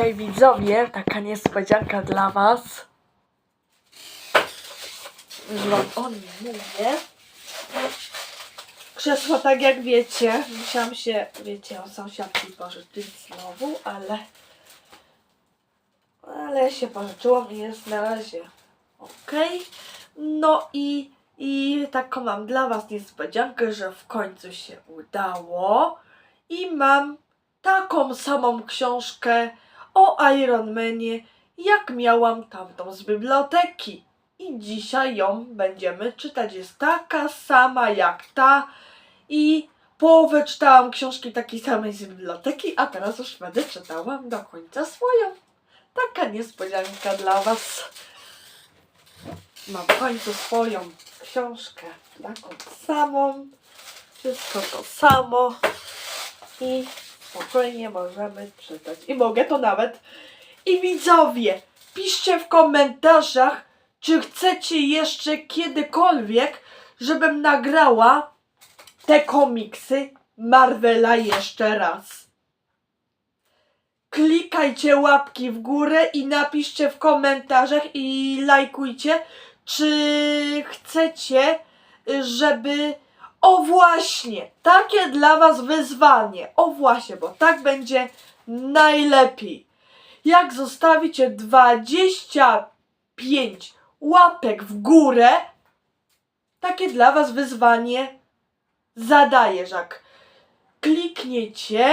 Dzisiaj widzowie, taka niespodzianka dla was. Już wam o nim mówię. Krzesło, tak jak wiecie, musiałam się, wiecie, o sąsiadki pożyczyć znowu, ale ale się pożyczyłam i jest na razie ok. No i, i taką mam dla was niespodziankę, że w końcu się udało i mam taką samą książkę o Iron Manie, jak miałam tamtą z biblioteki. I dzisiaj ją będziemy czytać. Jest taka sama jak ta. I połowę czytałam książki takiej samej z biblioteki, a teraz już będę czytała do końca swoją. Taka niespodzianka dla Was. Mam w końcu swoją książkę. Taką samą. Wszystko to samo. I spokojnie możemy czytać. I mogę to nawet. I widzowie, piszcie w komentarzach, czy chcecie jeszcze kiedykolwiek, żebym nagrała te komiksy Marvela jeszcze raz. Klikajcie łapki w górę i napiszcie w komentarzach i lajkujcie, czy chcecie, żeby. O właśnie, takie dla Was wyzwanie. O właśnie, bo tak będzie najlepiej. Jak zostawicie 25 łapek w górę, takie dla Was wyzwanie zadaję, że jak klikniecie,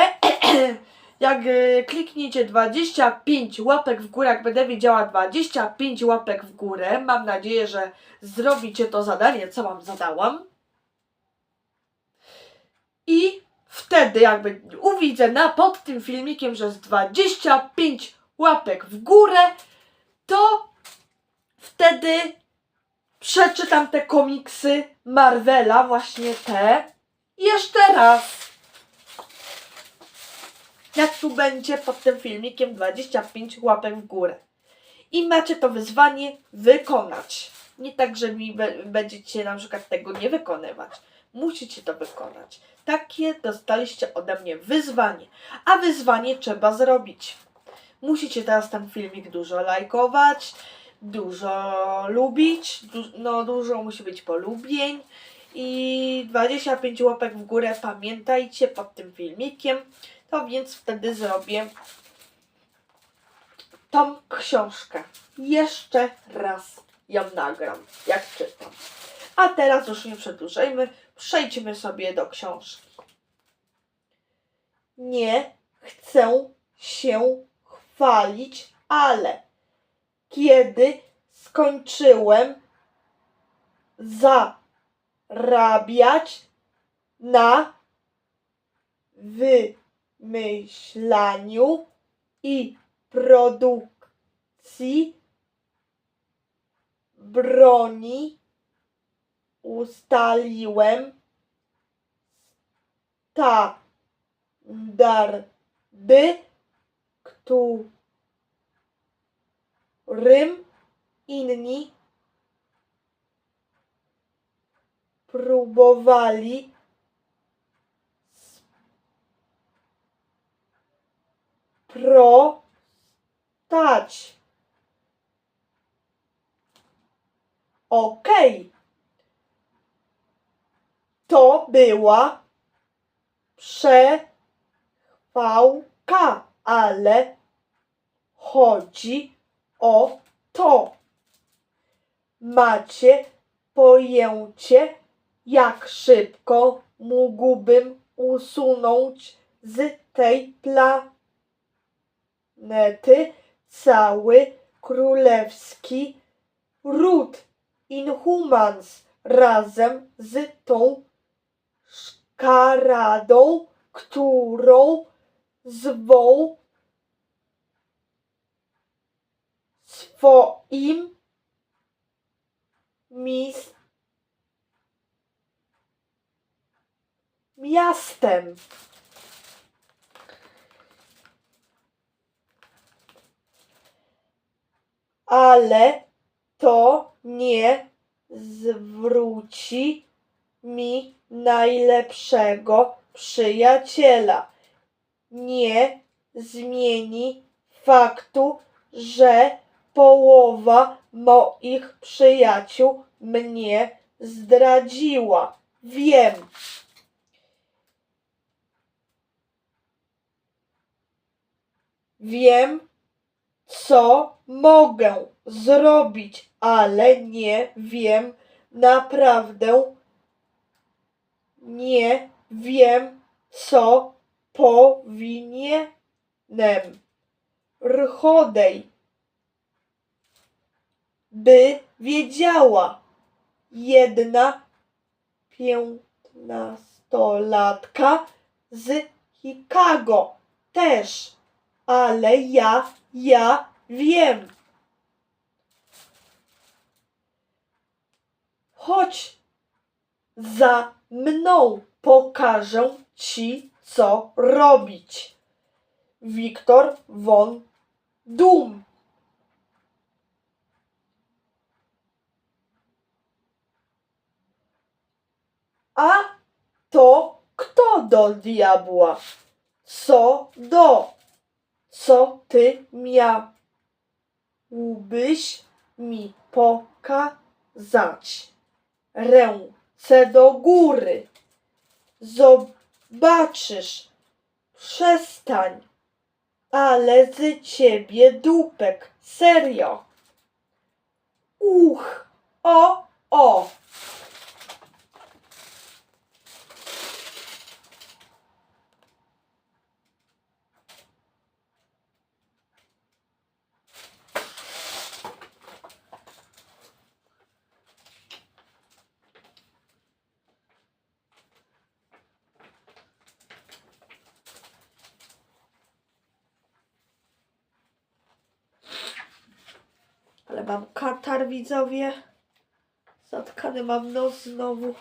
jak e, klikniecie 25 łapek w górę, jak będę wiedziała 25 łapek w górę, mam nadzieję, że zrobicie to zadanie, co Wam zadałam. I wtedy jakby uwidzę na pod tym filmikiem, że jest 25 łapek w górę, to wtedy przeczytam te komiksy Marvela, właśnie te, jeszcze raz. Jak tu będzie pod tym filmikiem 25 łapek w górę. I macie to wyzwanie wykonać. Nie tak, że mi be- będziecie na przykład tego nie wykonywać. Musicie to wykonać. Takie dostaliście ode mnie wyzwanie. A wyzwanie trzeba zrobić. Musicie teraz ten filmik dużo lajkować, dużo lubić, du- no dużo musi być polubień i 25 łapek w górę pamiętajcie pod tym filmikiem, to więc wtedy zrobię tą książkę. Jeszcze raz ją nagram, jak czytam. A teraz już nie przedłużajmy, przejdźmy sobie do książki. Nie chcę się chwalić, ale kiedy skończyłem zarabiać na wymyślaniu i produkcji broni, ustaliłem standardy, którym inni próbowali sprostać. Okej. To była przechwałka, ale chodzi o to. Macie pojęcie, jak szybko mógłbym usunąć z tej planety cały królewski ród Inhumans razem z tą szkaradą, którą zwą swoim mis miastem. Ale to nie zwróci mi najlepszego przyjaciela. Nie zmieni faktu, że połowa moich przyjaciół mnie zdradziła. Wiem. Wiem, co mogę zrobić, ale nie wiem naprawdę. Nie wiem, co powinienem. Rchodej, by wiedziała jedna piętnastolatka z Chicago też, ale ja, ja wiem. Chodź za mną, pokażę ci, co robić. Wiktor von Dum. A to kto do diabła? Co do? Co ty miałbyś mi pokazać? Ręce do góry. Zobaczysz. Przestań. Ale z ciebie dupek. Serio. Uch. O, o. Ale mam katar, widzowie. Zatkany mam nos znowu.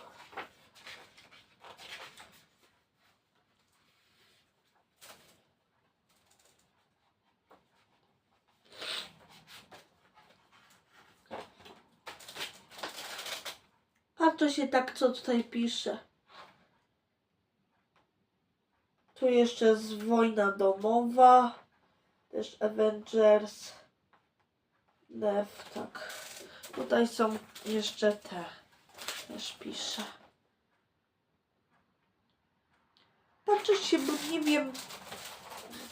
Patrzę się tak, co tutaj pisze. Tu jeszcze jest wojna domowa. Też Avengers. Dev, tak. Tutaj są jeszcze te. Też piszę. Patrzę się, bo nie wiem.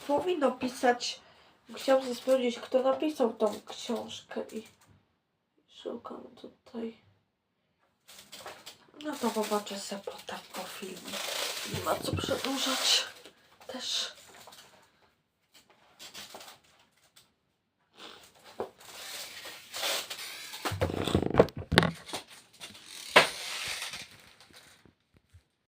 Powinno pisać. Chciałam sobie kto napisał tą książkę i szukam tutaj. No to popatrzę sobie potem po filmie. Nie ma co przedłużać. Też.